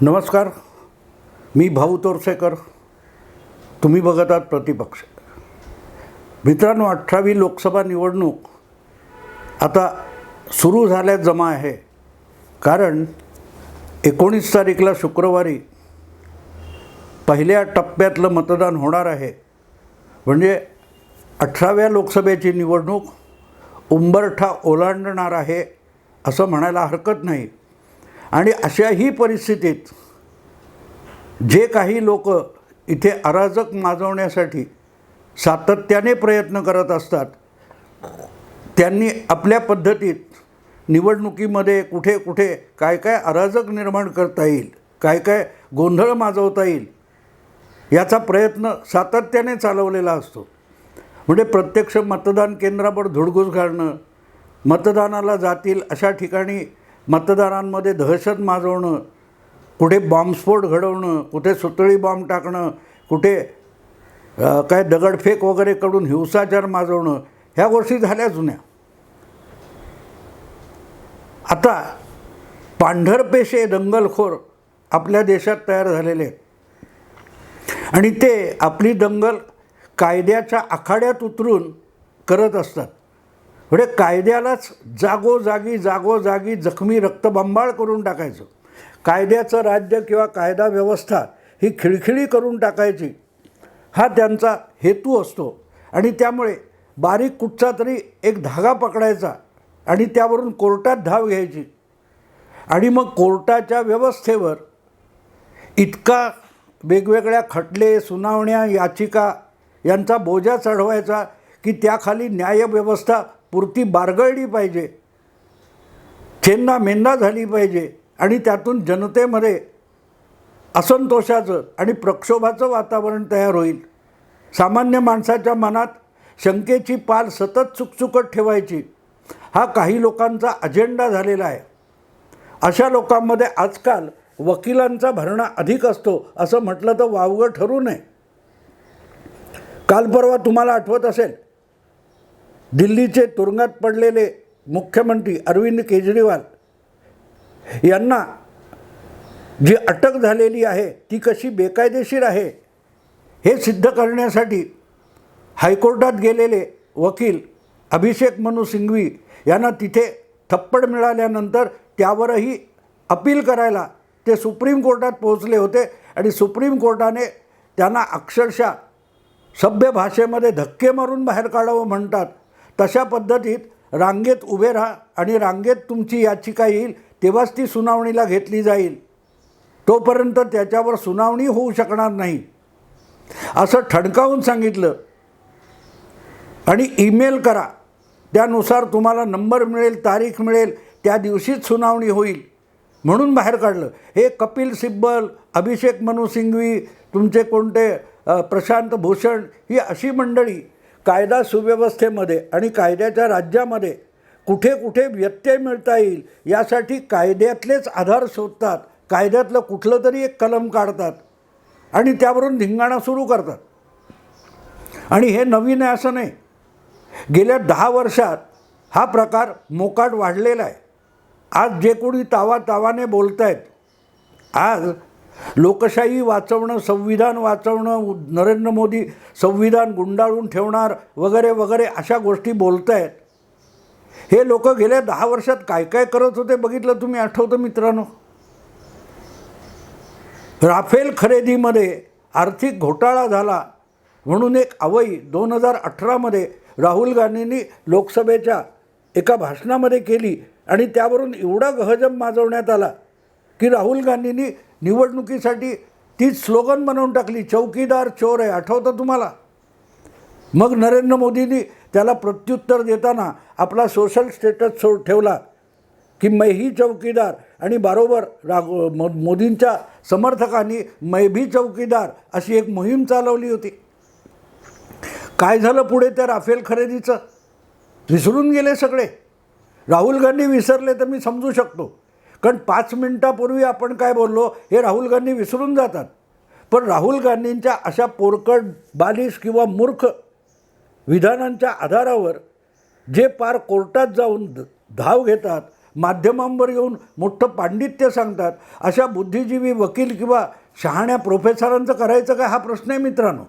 नमस्कार. मी भाऊ तोरसेकर. तुम्ही बघत आहात प्रतिपक्ष. मित्रांनो अठरावी लोकसभा निवडणूक आता सुरू झाल्यात जमा आहे. कारण एकोणीस तारीखला शुक्रवारी पहिल्या टप्प्यातलं मतदान होणार आहे. म्हणजे अठराव्या लोकसभेची निवडणूक उंबरठा ओलांडणार आहे असं म्हणायला हरकत नाही. आणि अशाही परिस्थितीत जे काही लोक इथे अराजक माजवण्यासाठी सातत्याने प्रयत्न करत असतात त्यांनी आपल्या पद्धतीत निवडणुकीमध्ये कुठे कुठे काय काय अराजक निर्माण करता येईल काय काय गोंधळ माजवता येईल याचा प्रयत्न सातत्याने चालवलेला असतो. म्हणजे प्रत्यक्ष मतदान केंद्रावर धुडगूस घालणं मतदानाला जातील अशा ठिकाणी मतदारांमध्ये दहशत माजवणं कुठे बॉम्बस्फोट घडवणं कुठे सुतळी बॉम्ब टाकणं कुठे काय दगडफेक वगैरे करून हिंसाचार माजवणं ह्या गोष्टी झाल्या जुन्या. आता पांढरपेशे दंगलखोर आपल्या देशात तयार झालेले आहेत. आणि ते आपली दंगल कायद्याच्या आखाड्यात उतरून करत असतात. म्हणजे कायद्यालाच जागोजागी जागोजागी जखमी रक्तबंबाळ करून टाकायचं. कायद्याचं राज्य किंवा कायदा व्यवस्था ही खिळखिळी करून टाकायची. हा त्यांचा हेतू असतो. आणि त्यामुळे बारीक कुठचा तरी एक धागा पकडायचा आणि त्यावरून कोर्टात धाव घ्यायची. आणि मग कोर्टाच्या व्यवस्थेवर इतका वेगवेगळ्या खटले सुनावण्या याचिका यांचा बोजा चढवायचा की त्याखाली न्यायव्यवस्था पुरती बारगळली पाहिजे. चेंदा मेंदा झाली पाहिजे आणि त्यातून जनतेमध्ये असंतोषाचं आणि प्रक्षोभाचं वातावरण तयार होईल. सामान्य माणसाच्या मनात शंकेची पाल सतत चुकचुकत ठेवायची. हा काही लोकांचा अजेंडा झालेला आहे. अशा लोकांमध्ये आजकाल वकिलांचा भरणा अधिक असतो असं म्हटलं तर वावगं ठरू नये. काल परवा तुम्हाला आठवत असेल दिल्लीचे तुरुंगात पडलेले मुख्यमंत्री अरविंद केजरीवाल यांना जी अटक झालेली आहे ती कशी बेकायदेशीर आहे हे सिद्ध करण्यासाठी हायकोर्टात गेलेले वकील अभिषेक मनु सिंघवी यांना तिथे थप्पड मिळाल्यानंतर त्यावरही अपील करायला ते सुप्रीम कोर्टात पोहोचले होते आणि सुप्रीम कोर्टाने त्यांना अक्षरशः सभ्य भाषेमध्ये धक्के मारून बाहेर काढावं म्हणतात. तशा पद्धतीत रांगेत उभे राहा आणि रांगेत तुमची याचिका येईल तेव्हाच ती सुनावणीला घेतली जाईल. तोपर्यंत त्याच्यावर सुनावणी होऊ शकणार नाही. असं ठणकावून सांगितलं. आणि ईमेल करा. त्यानुसार तुम्हाला नंबर मिळेल तारीख मिळेल त्या दिवशीच सुनावणी होईल. म्हणून बाहेर काढलं. हे कपिल सिब्बल अभिषेक मनु सिंघवी तुमचे कोणते प्रशांत भूषण ही अशी मंडळी कायदा सुव्यवस्थेमध्ये आणि कायद्याच्या राज्यामध्ये कुठे कुठे व्यत्यय मिळता येईल यासाठी कायद्यातलेच आधार शोधतात कायद्यातलं कुठलं तरी एक कलम काढतात आणि त्यावरून धिंगाणा सुरू करतात. आणि हे नवीन आहे असं नाही. गेल्या दहा वर्षात हा प्रकार मोकाट वाढलेला आहे. आज जे कोणी तावा तावाने बोलत आहेत आज लोकशाही वाचवणं संविधान वाचवणं नरेंद्र मोदी संविधान गुंडाळून ठेवणार वगैरे वगैरे अशा गोष्टी बोलत आहेत हे लोक गेल्या दहा वर्षात काय काय करत होते बघितलं तुम्ही आठवतं मित्रांनो? राफेल खरेदीमध्ये आर्थिक घोटाळा झाला. म्हणून एक अवई दोन हजार अठरामध्ये राहुल गांधींनी लोकसभेच्या एका भाषणामध्ये केली आणि त्यावरून एवढा गहजम माजवण्यात आला की राहुल गांधींनी निवडणुकीसाठी तीच स्लोगन बनवून टाकली चौकीदार चोर आहे आठवतं तुम्हाला? मग नरेंद्र मोदींनी त्याला प्रत्युत्तर देताना आपला सोशल स्टेटस सोड ठेवला की मै ही चौकीदार आणि बरोबर राग मोदींच्या समर्थकांनी मै भी चौकीदार अशी एक मोहीम चालवली होती. काय झालं पुढे त्या राफेल खरेदीचं? विसरून गेले सगळे. राहुल गांधी विसरले तर मी समजू शकतो. कारण पाच मिनटापूर्वी आपण काय बोललो हे राहुल गांधी विसरून जातात. पण राहुल गांधींच्या अशा पोरकट बालिश किंवा मूर्ख विधानांच्या आधारावर जे पार कोर्टात जाऊन धाव घेतात माध्यमांवर येऊन मोठं पांडित्य सांगतात अशा बुद्धिजीवी वकील किंवा शहाण्या प्रोफेसरांचं करायचं काय हा प्रश्न आहे मित्रांनो.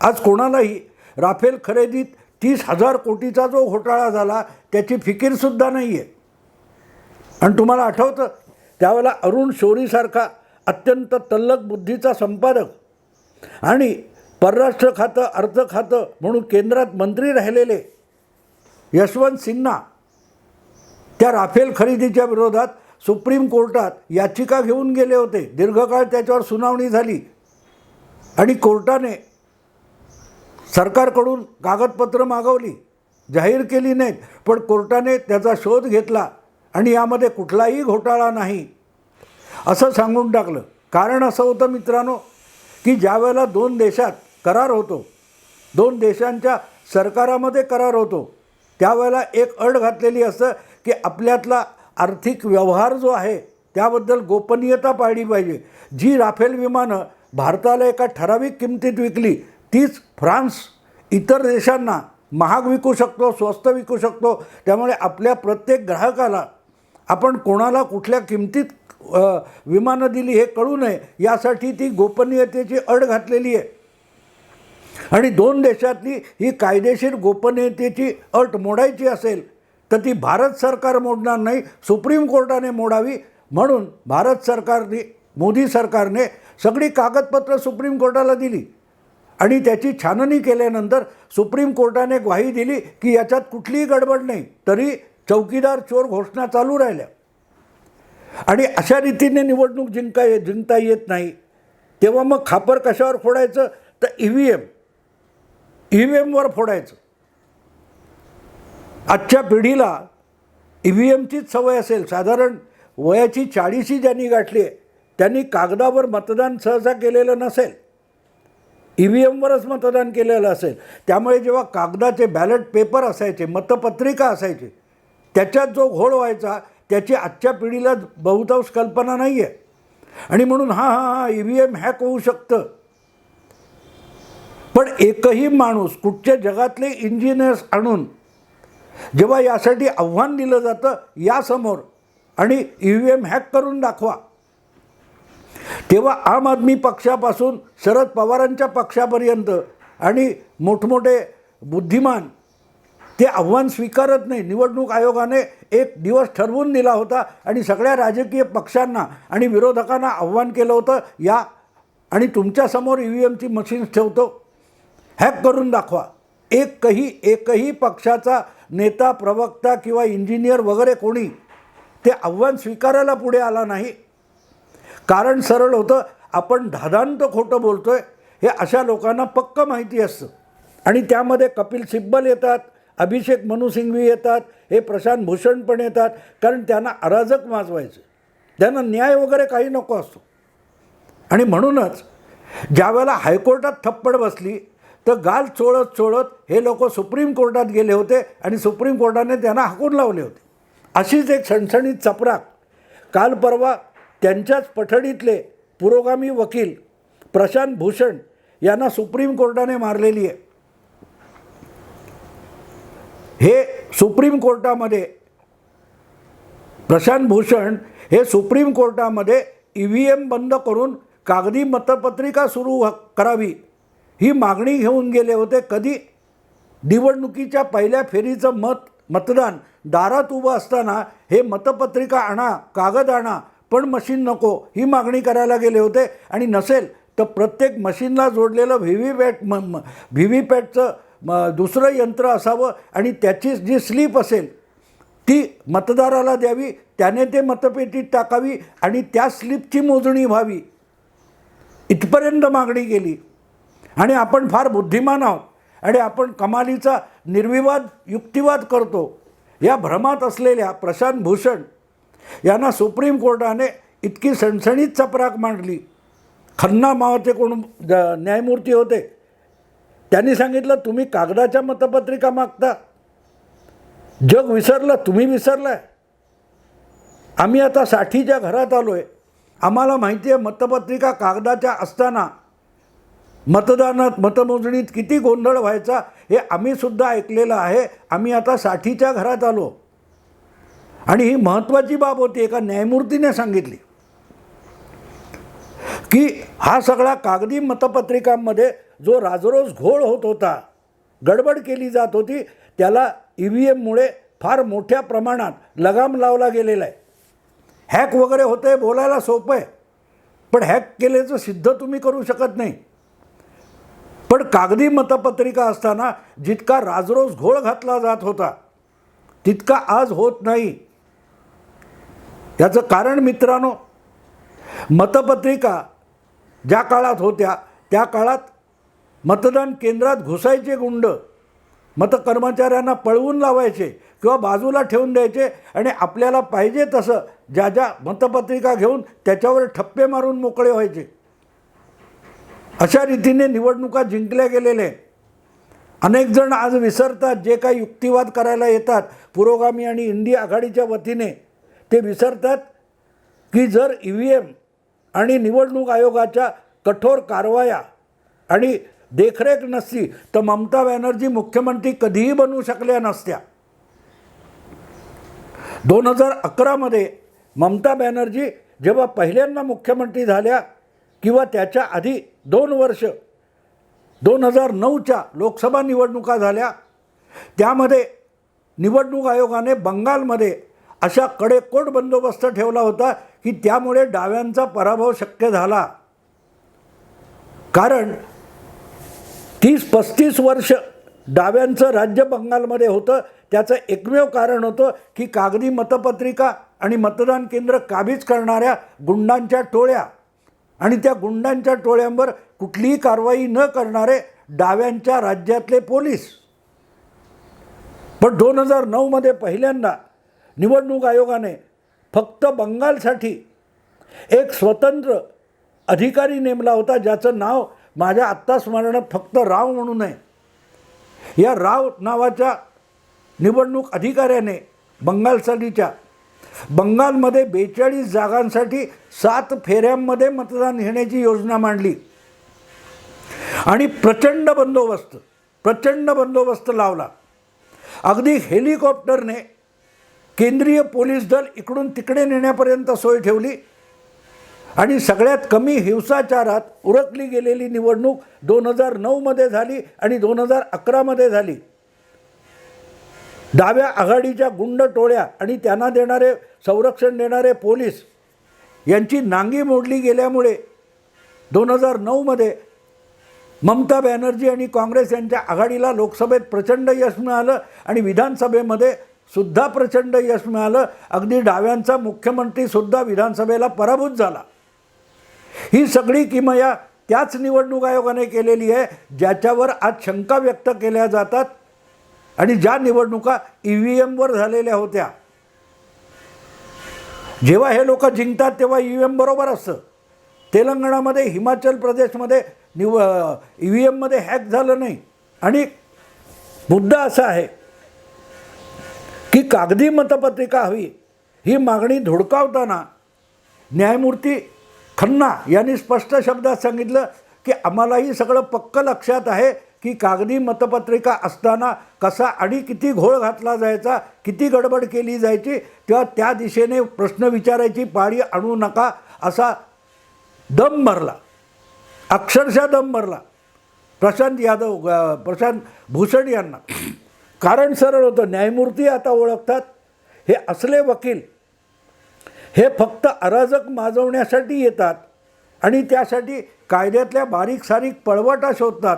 आज कोणालाही राफेल खरेदीत तीस हजार कोटीचा जो घोटाळा झाला त्याची फिकीरसुद्धा नाही आहे आणि तुम्हाला आठवतं त्यावेळेला अरुण शोरीसारखा अत्यंत तल्लक बुद्धीचा संपादक. आणि परराष्ट्र खातं अर्थ खातं म्हणून केंद्रात मंत्री राहिलेले यशवंत सिन्हा त्या राफेल खरेदीच्या विरोधात सुप्रीम कोर्टात याचिका घेऊन गेले होते. दीर्घकाळ त्याच्यावर सुनावणी झाली. आणि कोर्टाने सरकारकडून कागदपत्र मागवली. जाहीर केली नाहीत. पण कोर्टाने त्याचा शोध घेतला. आणि यामध्ये कुठलाही घोटाळा नाही. असं सांगून टाकलं. कारण असं होतं मित्रांनो की ज्यावेळेला दोन देशात करार होतो दोन देशांच्या सरकारामध्ये करार होतो त्यावेळेला एक अड घातलेली असतं की आपल्यातला आर्थिक व्यवहार जो आहे त्याबद्दल गोपनीयता पाळली पाहिजे. जी राफेल विमानं भारताला एका ठराविक किमतीत विकली तीच फ्रान्स इतर देशांना महाग विकू शकतो स्वस्त विकू शकतो. त्यामुळे आपल्या प्रत्येक ग्राहकाला आपण कोणाला कुठल्या किमतीत विमानं दिली हे कळू नये यासाठी ती गोपनीयतेची अड घातलेली आहे. आणि दोन देशातली ही कायदेशीर गोपनीयतेची अट मोडायची असेल तर ती भारत सरकार मोडणार नाही सुप्रीम कोर्टाने मोडावी. म्हणून भारत सरकारने मोदी सरकारने सगळी कागदपत्रं सुप्रीम कोर्टाला दिली. आणि त्याची छाननी केल्यानंतर सुप्रीम कोर्टाने ग्वाही दिली की याच्यात कुठलीही गडबड नाही. तरी चौकीदार चोर घोषणा चालू राहिल्या. आणि अशा रीतीने निवडणूक जिंका ये जिंकता येत नाही. तेव्हा मग खापर कशावर फोडायचं? तर E V M E V एमवर फोडायचं. आजच्या पिढीला ई व्ही एमचीच सवय असेल. साधारण वयाची चाळीशी ज्यांनी गाठली आहे त्यांनी कागदावर मतदान सहसा केलेलं नसेल. ई व्ही एमवरच मतदान केलेलं असेल. त्यामुळे जेव्हा कागदाचे बॅलेट पेपर असायचे मतपत्रिका असायची त्याच्यात जो घोळ व्हायचा त्याची आजच्या पिढीला बहुतांश कल्पना नाही आहे आणि म्हणून हां हां हां ई व्ही एम हॅक होऊ शकतं. पण एकही माणूस कुठच्या जगातले इंजिनियर्स आणून जेव्हा यासाठी आव्हान दिलं जातं यासमोर आणि ई व्ही एम हॅक करून दाखवा. तेव्हा आम आदमी पक्षापासून शरद पवारांच्या पक्षापर्यंत आणि मोठमोठे बुद्धिमान ते आव्हान स्वीकारत नाही. निवडणूक आयोगाने एक दिवस ठरवून दिला होता आणि सगळ्या राजकीय पक्षांना आणि विरोधकांना आव्हान केलं होतं. या आणि तुमच्यासमोर ई व्ही एमची मशीन्स ठेवतो. हॅक करून दाखवा. एकही एकही पक्षाचा नेता प्रवक्ता किंवा इंजिनियर वगैरे कोणी ते आव्हान स्वीकारायला पुढे आला नाही. कारण सरळ होतं आपण धादांत खोटं बोलतो आहे हे अशा लोकांना पक्क माहिती असतं. आणि त्यामध्ये कपिल सिब्बल येतात अभिषेक मनु सिंघवी येतात हे प्रशांत भूषण पण येतात कारण त्यांना अराजक माजवायचं त्यांना न्याय वगैरे काही नको असतो. आणि म्हणूनच ज्या वेळेला हायकोर्टात थप्पड बसली तर गाल चोळत चोळत हे लोक सुप्रीम कोर्टात गेले होते आणि सुप्रीम कोर्टाने त्यांना हाकून लावले होते. अशीच एक सणसणीत चपराक. काल परवा त्यांच्याच पठडीतले पुरोगामी वकील प्रशांत भूषण यांना सुप्रीम कोर्टाने मारलेली आहे. हे सुप्रीम कोर्टामध्ये प्रशांत भूषण हे सुप्रीम कोर्टामध्ये ई व्ही एम बंद करून कागदी मतपत्रिका सुरू करावी ही मागणी घेऊन गेले होते. कधी? निवडणुकीच्या पहिल्या फेरीचं मत मतदान दारात उभं असताना हे मतपत्रिका आणा कागद आणा पण मशीन नको ही मागणी करायला गेले होते. आणि नसेल तर प्रत्येक मशीनला जोडलेलं व्ही व्ही पॅट म व्ही व्ही पॅटचं म दुसरं यंत्र असावं आणि त्याची जी स्लीप असेल ती मतदाराला द्यावी त्याने ते मतपेटीत टाकावी आणि त्या स्लीपची मोजणी व्हावी. इथपर्यंत मागणी केली आणि आपण फार बुद्धिमान आहोत आणि आपण कमालीचा निर्विवाद युक्तिवाद करतो. या भ्रमात असलेल्या प्रशांत भूषण यांना सुप्रीम कोर्टाने इतकी सणसणीत चपराक मांडली. खन्ना मावाचे कोण न्यायमूर्ती होते. त्यांनी सांगितलं तुम्ही कागदाच्या मतपत्रिका मागता. जग विसरलं तुम्ही विसरलाय. आम्ही आता साठीच्या घरात आलो आहे आम्हाला माहिती आहे मतपत्रिका कागदाच्या असताना मतदानात मतमोजणीत किती गोंधळ व्हायचा हे आम्हीसुद्धा ऐकलेलं आहे. आम्ही आता साठीच्या घरात आलो. आणि ही महत्त्वाची बाब होती एका न्यायमूर्तीने सांगितली की हा सगळा कागदी मतपत्रिकांमध्ये जो राजरोज घोळ होत होता गडबड केली जात होती त्याला ई व्ही एममुळे फार मोठ्या प्रमाणात लगाम लावला गेलेला आहे. हॅक वगैरे होतं आहे बोलायला सोपं आहे पण हॅक केल्याचं सिद्ध तुम्ही करू शकत नाही. पण कागदी मतपत्रिका असताना जितका राजरोज घोळ घातला जात होता तितका आज होत नाही. याचं कारण मित्रांनो मतपत्रिका ज्या काळात होत्या त्या काळात मतदान केंद्रात घुसायचे गुंड मत कर्मचाऱ्यांना पळवून लावायचे किंवा बाजूला ठेवून द्यायचे आणि आपल्याला पाहिजे तसं ज्या ज्या मतपत्रिका घेऊन त्याच्यावर ठप्पे मारून मोकळे व्हायचे. अशा रीतीने निवडणुका जिंकल्या गेलेल्या अनेक जण आज विसरतात जे काही युक्तिवाद करायला येतात पुरोगामी आणि इंडिया आघाडीच्या वतीने ते विसरतात की जर ई व्ही एम आणि निवडणूक आयोगाच्या कठोर कारवाया आणि देखरेख नसती तर ममता बॅनर्जी मुख्यमंत्री कधीही बनू शकल्या नसत्या. दोन हजार अकरामध्ये ममता बॅनर्जी जेव्हा पहिल्यांदा मुख्यमंत्री झाल्या किंवा त्याच्या आधी दोन वर्ष दोन हजार नऊच्या लोकसभा निवडणुका झाल्या त्यामध्ये निवडणूक आयोगाने बंगालमध्ये अशा कडेकोट बंदोबस्त ठेवला होता की त्यामुळे डाव्यांचा पराभव शक्य झाला. कारण तीस पस्तीस वर्ष डाव्यांचं राज्य बंगालमध्ये होतं. त्याचं एकमेव कारण होतं की कागदी मतपत्रिका आणि मतदान केंद्र काबीज करणाऱ्या गुंडांच्या टोळ्या. आणि त्या गुंडांच्या टोळ्यांवर कुठलीही कारवाई न करणारे डाव्यांच्या राज्यातले पोलीस. पण दोन हजार नऊमध्ये पहिल्यांदा निवडणूक आयोगाने फक्त बंगालसाठी एक स्वतंत्र अधिकारी नेमला होता ज्याचं नाव माझ्या आत्ता स्मरणात फक्त राव म्हणून आहे या राव नावाच्या निवडणूक अधिकाऱ्याने बंगालसाठीच्या बंगालमध्ये बेचाळीस जागांसाठी सात फेऱ्यांमध्ये मतदान घेण्याची योजना मांडली. आणि प्रचंड बंदोबस्त प्रचंड बंदोबस्त लावला. अगदी हेलिकॉप्टरने केंद्रीय पोलीस दल इकडून तिकडे नेण्यापर्यंत सोय ठेवली. आणि सगळ्यात कमी हिंसाचारात उरकली गेलेली निवडणूक दोन हजार नऊमध्ये झाली आणि दोन हजार अकरामध्ये झाली. डाव्या आघाडीच्या गुंड टोळ्या आणि त्यांना देणारे संरक्षण देणारे पोलीस यांची नांगी मोडली गेल्यामुळे दोन हजार नऊमध्ये ममता बॅनर्जी आणि काँग्रेस यांच्या आघाडीला लोकसभेत प्रचंड यश मिळालं आणि विधानसभेमध्ये सुद्धा प्रचंड यश मिळालं. अगदी डाव्यांचा मुख्यमंत्रीसुद्धा विधानसभेला पराभूत झाला. ही सगळी किमया त्याच निवडणूक आयोगाने केलेली आहे ज्याच्यावर आज शंका व्यक्त केल्या जातात आणि ज्या निवडणुका ई व्ही एमवर झालेल्या होत्या. जेव्हा हे लोक जिंकतात तेव्हा ई व्ही एम बरोबर असतं. तेलंगणामध्ये हिमाचल प्रदेशमध्ये निव ई व्ही एममध्ये हॅक झालं नाही. आणि मुद्दा असा आहे की कागदी मतपत्रिका हवी ही मागणी धुडकावताना न्यायमूर्ती खन्ना यांनी स्पष्ट शब्दात सांगितलं की आम्हालाही सगळं पक्क लक्षात आहे की कागदी मतपत्रिका असताना कसा आणि किती घोळ घातला जायचा किती गडबड केली जायची तेव्हा त्या दिशेने प्रश्न विचारायची पाळी आणू नका असा दम भरला. अक्षरशः दम भरला. प्रशांत यादव प्रशांत भूषण यांना. कारण सरळ होतं न्यायमूर्ती आता ओळखतात. हे असले वकील हे फक्त अराजक माजवण्यासाठी येतात आणि त्यासाठी कायद्यातल्या बारीक सारीक पळवटा शोधतात.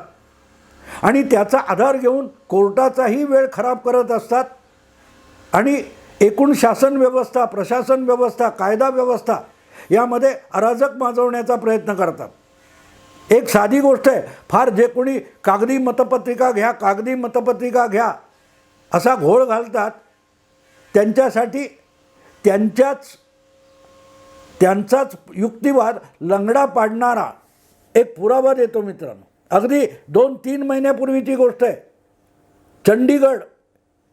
आणि त्याचा आधार घेऊन कोर्टाचाही वेळ खराब करत असतात. आणि एकूण शासन व्यवस्था प्रशासन व्यवस्था कायदा व्यवस्था यामध्ये अराजक माजवण्याचा प्रयत्न करतात. एक साधी गोष्ट आहे फार जे कोणी कागदी मतपत्रिका घ्या कागदी मतपत्रिका घ्या असा घोळ घालतात त्यांच्यासाठी त्यांच्याच त्यांचाच युक्तिवाद लंगडा पाडणारा एक पुरावा देतो मित्रांनो. अगदी दोन तीन महिन्यापूर्वीची गोष्ट आहे. चंडीगड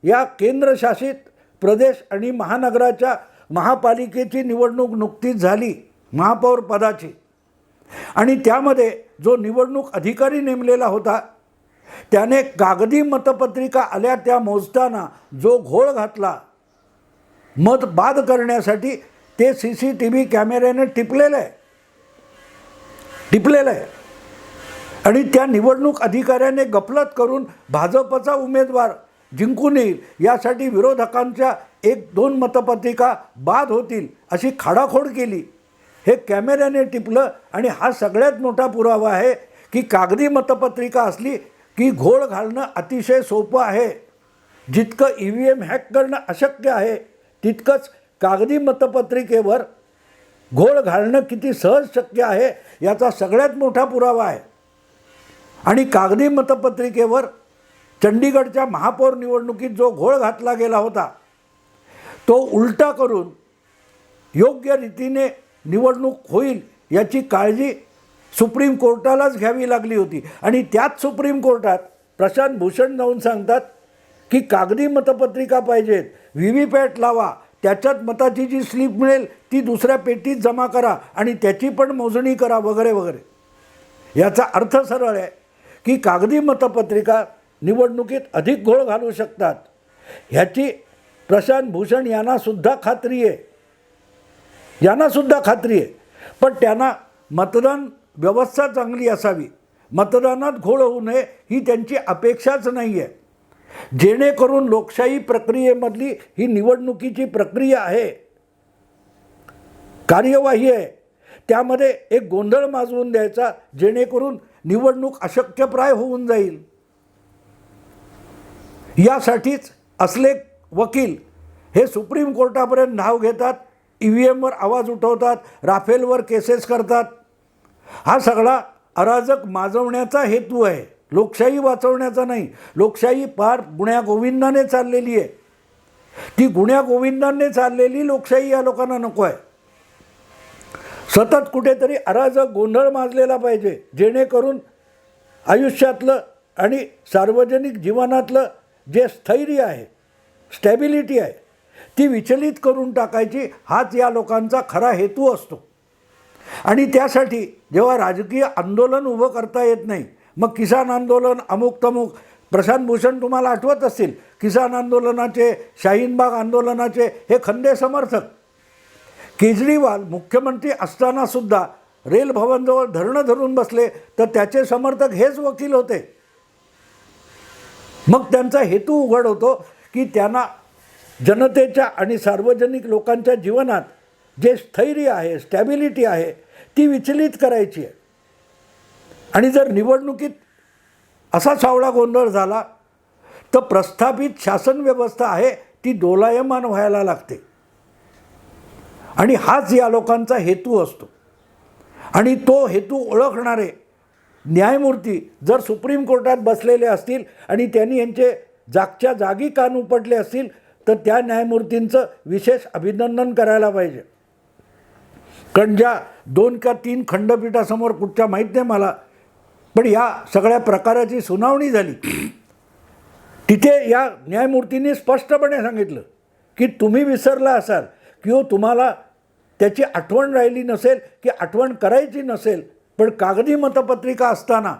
या केंद्रशासित प्रदेश आणि महानगराच्या महापालिकेची निवडणूक नुकतीच झाली महापौर पदाची. आणि त्यामध्ये जो निवडणूक अधिकारी नेमलेला होता त्याने कागदी मतपत्रिका आल्या त्या मोजताना जो घोळ घातला मत बाद करण्यासाठी ते सी सी टी व्ही कॅमेऱ्याने टिपलेलं आहे. टिपलेलं आहे. आणि त्या निवडणूक अधिकाऱ्याने गफलत करून भाजपचा उमेदवार जिंकून येईल यासाठी विरोधकांच्या एक दोन मतपत्रिका बाद होतील अशी खाडाखोड केली. हे कॅमेऱ्याने टिपलं आणि हा सगळ्यात मोठा पुरावा आहे की कागदी मतपत्रिका असली की घोळ घालणं अतिशय सोपं आहे. जितकं ई व्ही एम हॅक करणं अशक्य आहे तितकंच कागदी मतपत्रिकेवर घोळ घालणं किती सहज शक्य आहे याचा सगळ्यात मोठा पुरावा आहे. आणि कागदी मतपत्रिकेवर चंडीगडच्या महापौर निवडणुकीत जो घोळ घातला गेला होता तो उलटा करून योग्य रीतीने निवडणूक होईल याची काळजी सुप्रीम कोर्टालाच घ्यावी लागली होती. आणि त्याच सुप्रीम कोर्टात प्रशांत भूषण जाऊन सांगतात की कागदी मतपत्रिका पाहिजेत व्ही व्ही पॅट लावा त्याच्यात मताची जी स्लिप मिळेल ती दुसऱ्या पेटीत जमा करा आणि त्याची पण मोजणी करा वगैरे वगैरे. याचा अर्थ सरळ आहे की कागदी मतपत्रिका निवडणुकीत अधिक घोळ घालू शकतात. ह्याची प्रशांत भूषण यांनासुद्धा खात्री आहे. यांनासुद्धा खात्री आहे. पण त्यांना मतदान व्यवस्था चांगली असावी. मतदानात घोळ होऊ नये ही त्यांची अपेक्षाच नाही आहे जेणेकरून लोकशाही प्रक्रियेमधली ही निवडणुकीची प्रक्रिया आहे. कार्यवाही आहे. त्यामध्ये एक गोंधळ माजवून द्यायचा जेणेकरून निवडणूक अशक्यप्राय होऊन जाईल. यासाठीच असले वकील हे सुप्रीम कोर्टापर्यंत नाव घेतात ई व्ही एमवर आवाज उठवतात राफेलवर केसेस करतात. हा सगळा अराजक माजवण्याचा हेतू आहे. लोकशाही वाचवण्याचा नाही. लोकशाही फार गुण्या गोविंदाने चाललेली आहे. ती गुण्या गोविंदाने चाललेली लोकशाही या लोकांना नको आहे. सतत कुठेतरी अराजक गोंधळ माजलेला पाहिजे जेणेकरून आयुष्यातलं आणि सार्वजनिक जीवनातलं जे स्थैर्य आहे स्टॅबिलिटी आहे ती विचलित करून टाकायची हाच या लोकांचा खरा हेतू असतो. आणि त्यासाठी जेव्हा राजकीय आंदोलन उभं करता येत नाही मग किसान आंदोलन अमुक तमुक. प्रशांत भूषण तुम्हाला आठवत असतील किसान आंदोलनाचे शाहीनबाग आंदोलनाचे हे खंदे समर्थक. केजरीवाल मुख्यमंत्री असतानासुद्धा रेल भवनजवळ धरणं धरून बसले तर त्याचे समर्थक हेच वकील होते. मग त्यांचा हेतू उघड होतो की त्यांना जनतेच्या आणि सार्वजनिक लोकांच्या जीवनात जे स्थैर्य आहे स्टॅबिलिटी आहे ती विचलित करायची आहे. आणि जर निवडणुकीत असा सावळा गोंधळ झाला तर प्रस्थापित शासन व्यवस्था आहे ती डोलायमान व्हायला लागते. आणि हाच या लोकांचा हेतू असतो. आणि तो हेतू ओळखणारे न्यायमूर्ती जर सुप्रीम कोर्टात बसलेले असतील आणि त्यांनी यांचे जागच्या जागी कान उपटले असतील तर त्या न्यायमूर्तींचं विशेष अभिनंदन करायला पाहिजे. कारण ज्या दोन का तीन खंडपीठासमोर कुठच्या माहीत नाही मला पण या सगळ्या प्रकाराची सुनावणी झाली. तिथे या न्यायमूर्तींनी स्पष्टपणे सांगितलं की तुम्ही विसरला असाल किंवा तुम्हाला त्याची आठवण राहिली नसेल की आठवण करायची नसेल पण कागदी मतपत्रिका असताना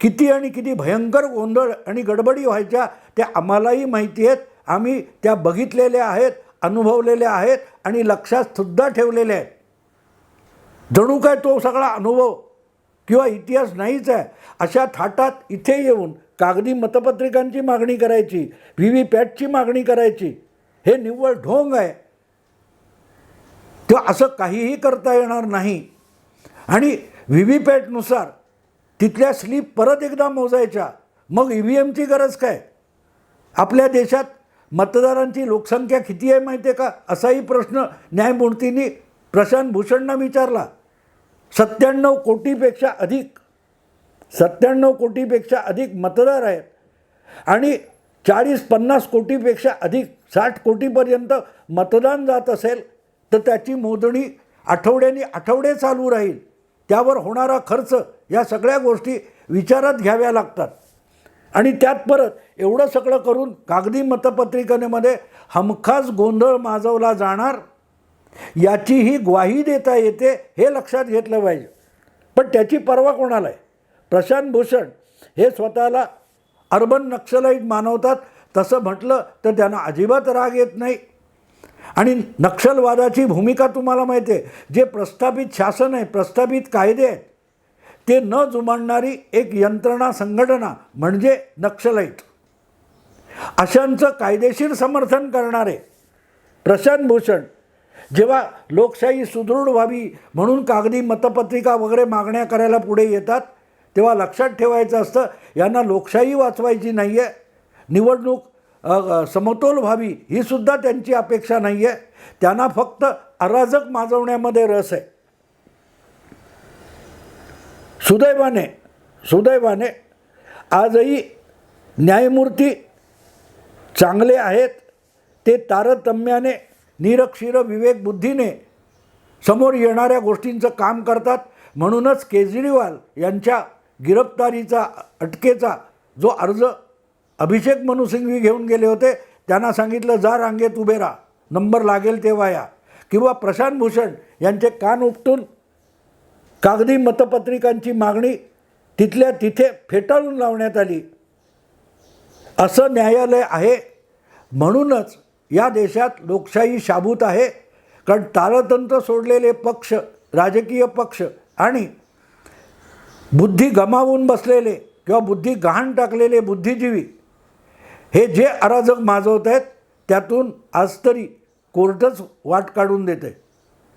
किती आणि किती भयंकर गोंधळ आणि गडबडी व्हायच्या त्या आम्हालाही माहिती आहेत. आम्ही त्या बघितलेल्या आहेत अनुभवलेल्या आहेत आणि लक्षात सुद्धा ठेवलेल्या आहेत. जणू काय तो सगळा अनुभव किंवा इतिहास नाहीच आहे अशा थाटात इथे येऊन कागदी मतपत्रिकांची मागणी करायची व्ही व्ही पॅटची मागणी करायची हे निव्वळ ढोंग आहे. किंवा असं काहीही करता येणार नाही. आणि व्ही व्ही पॅटनुसार तिथल्या स्लीप परत एकदा मोजायच्या मग ई व्ही एमची गरज काय? आपल्या देशात मतदारांची लोकसंख्या किती आहे माहिती आहे का? असाही प्रश्न न्यायमूर्तींनी प्रशांत भूषणना विचारला. सत्त्याण्णव कोटीपेक्षा अधिक सत्त्याण्णव कोटीपेक्षा अधिक मतदार आहेत. आणि चाळीस पन्नास कोटीपेक्षा अधिक साठ कोटीपर्यंत मतदान जात असेल तर त्याची मोजणी आठवड्यानी आठवडे चालू राहील. त्यावर होणारा खर्च या सगळ्या गोष्टी विचारात घ्याव्या लागतात. आणि त्यात परत एवढं सगळं करून कागदी मतपत्रिकेमध्ये हमखास गोंधळ माजवला जाणार याचीही ग्वाही देता येते हे लक्षात घेतलं पाहिजे. पण त्याची पर्वा कोणाला आहे प्रशांत भूषण हे स्वतःला अर्बन नक्षलाईट मानवतात. तसं म्हटलं तर त्यांना अजिबात राग येत नाही. आणि नक्षलवादाची भूमिका तुम्हाला माहिती आहे जे प्रस्थापित शासन आहे प्रस्थापित कायदे आहेत ते न जुमानणारी एक यंत्रणा संघटना म्हणजे नक्षलाईट अशांचं कायदेशीर समर्थन करणारे प्रशांत भूषण जेव्हा लोकशाही सुदृढ व्हावी म्हणून कागदी मतपत्रिका वगैरे मागण्या करायला पुढे येतात तेव्हा लक्षात ठेवायचं असतं यांना लोकशाही वाचवायची नाही आहे निवडणूक समतोल व्हावी ही सुद्धा त्यांची अपेक्षा नाही आहे त्यांना फक्त अराजक माजवण्यामध्ये रस आहे. सुदैवाने सुदैवाने आजही न्यायमूर्ती चांगले आहेत ते तारतम्याने निरक्षीर विवेकबुद्धीने समोर येणाऱ्या गोष्टींचं काम करतात. म्हणूनच केजरीवाल यांच्या गिरफ्तारीचा अटकेचा जो अर्ज अभिषेक मनु सिंघवी घेऊन गेले होते त्यांना सांगितलं जा रांगेत उभे राहा. नंबर लागेल तेव्हा या. किंवा प्रशांत भूषण यांचे कान उपटून कागदी मतपत्रिकांची मागणी तिथल्या तिथे फेटाळून लावण्यात आली. असं न्यायालय आहे. म्हणूनच या देशात लोकशाही शाबूत आहे. कारण तारतंत्र सोडलेले पक्ष राजकीय पक्ष आणि बुद्धी गमावून बसलेले किंवा बुद्धी गहाण टाकलेले बुद्धिजीवी हे जे अराजक माजवत आहेत त्यातून आज तरी कोर्टच वाट काढून देते.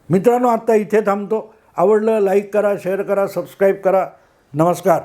मित्रांनो आत्ता इथे थांबतो. आवडलं लाईक करा शेअर करा सबस्क्राईब करा. नमस्कार.